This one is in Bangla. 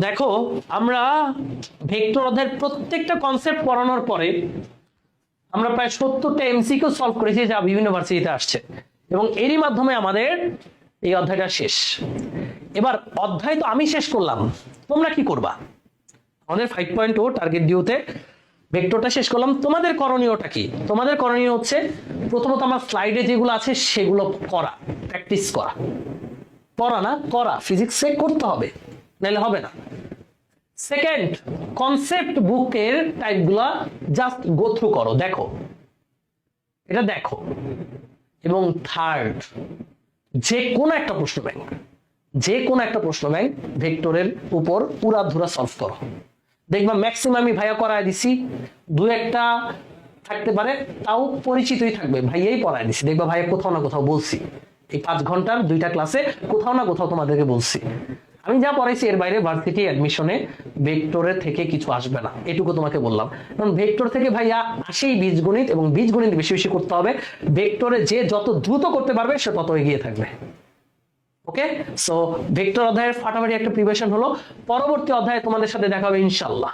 দেখো, আমরা ভেক্টর অধ্যায়ের প্রত্যেকটা কনসেপ্ট পড়ানোর পরে আমরা প্রায় সত্তরটা এমসিকিউ সলভ করেছি যা বিভিন্ন ভার্সিটিতে আসছে। এবং এরই মাধ্যমে আমাদের এই অধ্যায়টা শেষ। এবার অধ্যায় তো আমি শেষ করলাম, তোমরা কি করবা? আমাদের ফাইভ পয়েন্ট ও টার্গেট ডিউতে ভেক্টরটা শেষ করলাম। তোমাদের করণীয়টা কি? তোমাদের করণীয় হচ্ছে প্রথমত আমার স্লাইডে যেগুলো আছে সেগুলো করা প্র্যাকটিস করা। পড়া না, করা ফিজিক্সে করতে হবে। নাহলে হবে না। সেকেন্ড কনসেপ্ট বুকের টাইপগুলা জাস্ট গো থ্রু করো, দেখো। এটা দেখো। এবং থার্ড যে কোনো একটা প্রশ্ন ব্যাংক যে কোনো একটা প্রশ্ন ব্যাংক ভেক্টরের উপর পুরা ধুরা সলভ করো। দেখবা ম্যাক্সিমামই ভাইয়া করায় দিছি, দু একটা থাকতে পারে, তাও পরিচিতই থাকবে, ভাইয়াই পড়ায় দিছি। দেখবা ভাইয়া কোথাও না কোথাও বলছি। এই পাঁচ ঘণ্টার দুইটা ক্লাসে কোথাও না কোথাও তোমাদেরকে বলছি। আমি যা পড়াইছি এর বাইরে ভার্সিটি অ্যাডমিশনে ভেক্টরের থেকে কিছু আসবে না, এটুকু তোমাকে বললাম। কারণ ভেক্টর থেকে ভাইয়া আসেই বীজগণিত এবং বীজগণিত বেশি বেশি করতে হবে। ভেক্টরে যে যত দ্রুত করতে পারবে, সে তত এগিয়ে থাকবে। ওকে? সো ভেক্টর অধ্যায়ের ফাটাফাটি একটা প্রিপারেশন হলো। পরবর্তী অধ্যায়ে তোমাদের সাথে দেখা হবে ইনশাল্লাহ